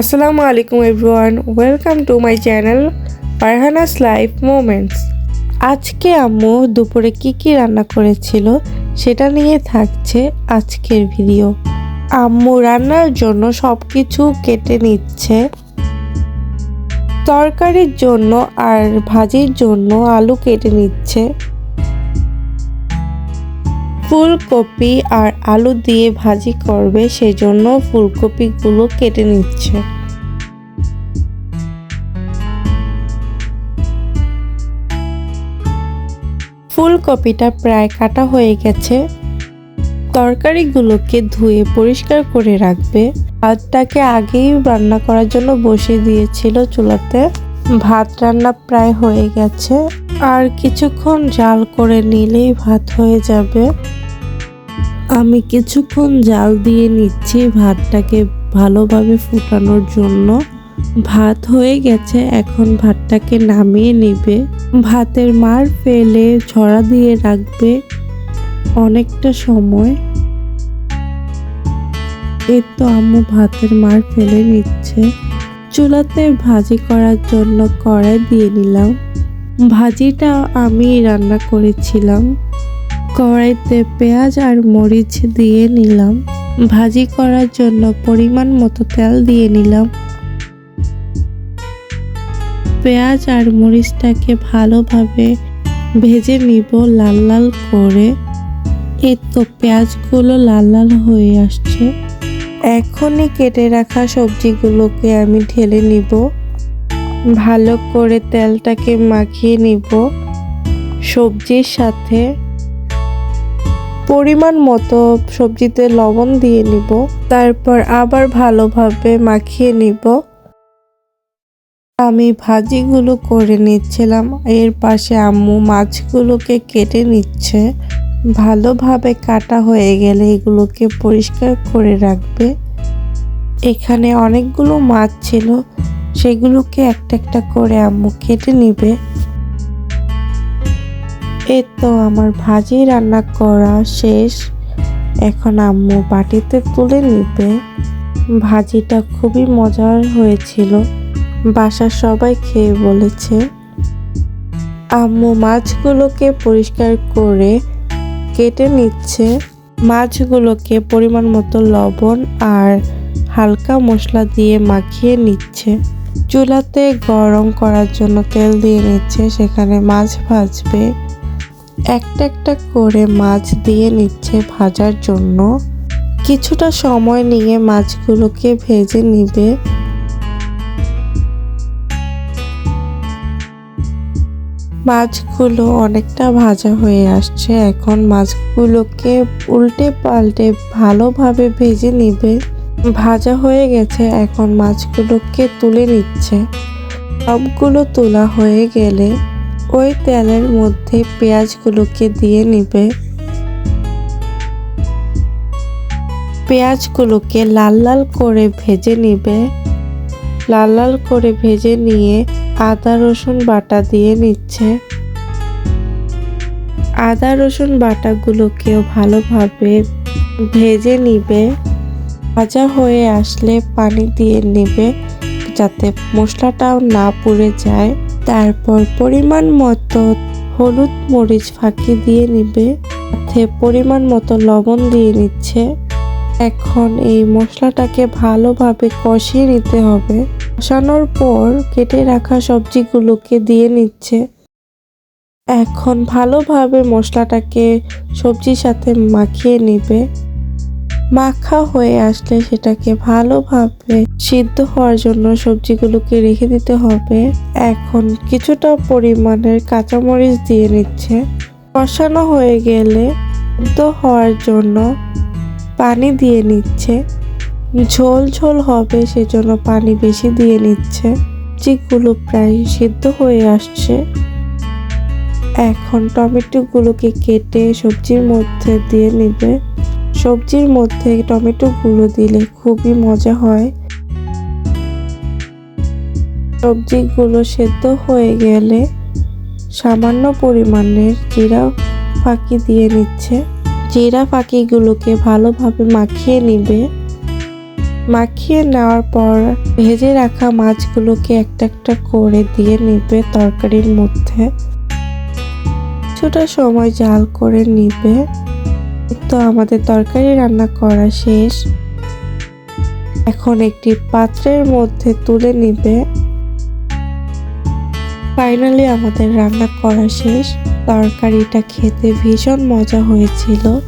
আসসালামু আলাইকুম everyone, welcome to my channel Farhana's life moments. আজকে আম্মু দুপুরে কি কি রান্না করেছিল সেটা নিয়ে থাকছে আজকের ভিডিও। আম্মু রান্নার জন্য সব কিছু কেটে নিচ্ছে। তরকারির জন্য আর ভাজির জন্য আলু কেটে নিচ্ছে। ফুলকপি আর আলু দিয়ে ভাজি করবে, সেজন্য ফুলকপিগুলো কেটে নিচ্ছে। ফুলকপিটা প্রায় কাটা হয়ে গেছে। তরকারিগুলোকে ধুয়ে পরিষ্কার করে রাখবে। ভাতটাকে আগেই রান্না করার জন্য বসিয়ে দিয়েছিল চুলাতে। ভাত রান্না প্রায় হয়ে গেছে। আর কিছুক্ষণ জাল করে নিলেই ভাত হয়ে যাবে। আমি কিছুক্ষণ জাল দিয়ে নিচ্ছি ভাতটাকে ভালোভাবে ফুটানোর জন্য। ভাত হয়ে গেছে, এখন ভাতটাকে নামিয়ে নিবে। ভাতের মার ফেলে ছড়া দিয়ে রাখবে অনেকটা সময়। এই তো আম্মু ভাতের মার ফেলে নিচ্ছে। চুলাতে ভাজি করার জন্য কড়াই দিয়ে নিলাম। ভাজিটা আমি রান্না করেছিলাম। কড়াইতে পেঁয়াজ আর মরিচ দিয়ে নিলাম। ভাজি করার জন্য পরিমাণ মতো তেল দিয়ে নিলাম। পেঁয়াজ আর মরিচটাকে ভালোভাবে ভেজে নিব লাল লাল করে। এই তো পেঁয়াজগুলো লাল লাল হয়ে আসছে। এখনই কেটে রাখা সবজিগুলোকে আমি ঢেলে নিব। ভালো করে তেলটাকে মাখিয়ে নিব। সবজির সাথে পরিমাণ মতো সবজিতে লবণ দিয়ে নিব, তারপর আবার ভালোভাবে মাখিয়ে নিব। আমি ভাজিগুলো করে নিচ্ছিলাম, এর পাশে আম্মু মাছগুলোকে কেটে নিচ্ছে। ভালোভাবে কাটা হয়ে গেলে এগুলোকে পরিষ্কার করে রাখবে। এখানে অনেকগুলো মাছ ছিল, সেগুলোকে একটা একটা করে আম্মু কেটে নিবে। এই তো আমার ভাজি রান্না করা শেষ। এখন আম্মু বাটিতে তুলে নিবে। ভাজিটা খুবই মজার হয়েছিল। বাসার সবাই খেয়ে বলেছে। আম্মু মাছগুলোকে পরিষ্কার করে কেটে নিচ্ছে। মাছগুলোকে পরিমাণ মতো লবণ আর হালকা মশলা দিয়ে মাখিয়ে নিচ্ছে। চুলাতে গরম করার জন্য তেল দিয়ে নিচ্ছে, সেখানে মাছ ভাজবে। একটা একটা করে মাছ দিয়ে নিচ্ছে ভাজার জন্য। কিছুটা সময় নিয়ে মাছগুলোকে ভেজে নিবে। মাছগুলো অনেকটা ভাজা হয়ে আসছে। এখন মাছগুলোকে উল্টে পাল্টে ভালোভাবে ভেজে নিবে। ভাজা হয়ে গেছে, এখন মাছগুলোকে তুলে নিচ্ছে। সবগুলো তোলা হয়ে গেলে ওই তেলের মধ্যে পেঁয়াজগুলোকে দিয়ে নিবে। পেঁয়াজগুলোকে লাল লাল করে ভেজে নিবে। লাল লাল করে ভেজে নিয়ে আদা, রসুন বাটা দিয়ে নিচ্ছে। আদা, রসুন বাটাগুলোকেও ভালোভাবে ভেজে নিবে। ভাজা হয়ে আসলে পানি দিয়ে নেবে যাতে মশলাটাও না পুড়ে যায়। তারপর পরিমাণ মতো হলুদ মরিচ ফাঁকি দিয়ে নিবে। সাথে পরিমাণ মতো লবণ দিয়ে নিচ্ছে। এখন এই মশলাটাকে ভালোভাবে কষিয়ে নিতে হবে। কষানোর পর কেটে রাখা সবজিগুলোকে দিয়ে নিচ্ছে। এখন ভালোভাবে মশলাটাকে সবজির সাথে মাখিয়ে নিবে। মাখা হয়ে আসলে সেটাকে ভালোভাবে সিদ্ধ হওয়ার জন্য সবজিগুলোকে রেখে দিতে হবে। এখন কিছুটা পরিমাণের কাঁচামরিচ দিয়ে নিচ্ছে। কষানো হয়ে গেলে সিদ্ধ হওয়ার জন্য পানি দিয়ে নিচ্ছে। ঝোল ঝোল হবে সেজন্য পানি বেশি দিয়ে নিচ্ছে। সবজিগুলো প্রায় সিদ্ধ হয়ে আসছে। এখন টমেটোগুলোকে কেটে সবজির মধ্যে দিয়ে নিবে। সবজির মধ্যে টমেটো গুঁড়ো দিলে খুবই মজা হয়। সবজিগুলো সেদ্ধ হয়ে গেলে সামান্য পরিমাণের জিরা ফাঁকি দিয়ে নিচ্ছে। জিরা ফাঁকিগুলোকে ভালোভাবে মাখিয়ে নিবে। মাখিয়ে নেওয়ার পর ভেজে রাখা মাছগুলোকে একটা একটা করে দিয়ে নিবে তরকারির মধ্যে। কিছুটা সময় জাল করে নিবে। তো আমাদের তরকারি রান্না করা শেষ। এখন একটি পাত্রের মধ্যে তুলে নিবে। ফাইনালি আমাদের রান্না করা শেষ। তরকারিটা খেতে ভীষণ মজা হয়েছিল।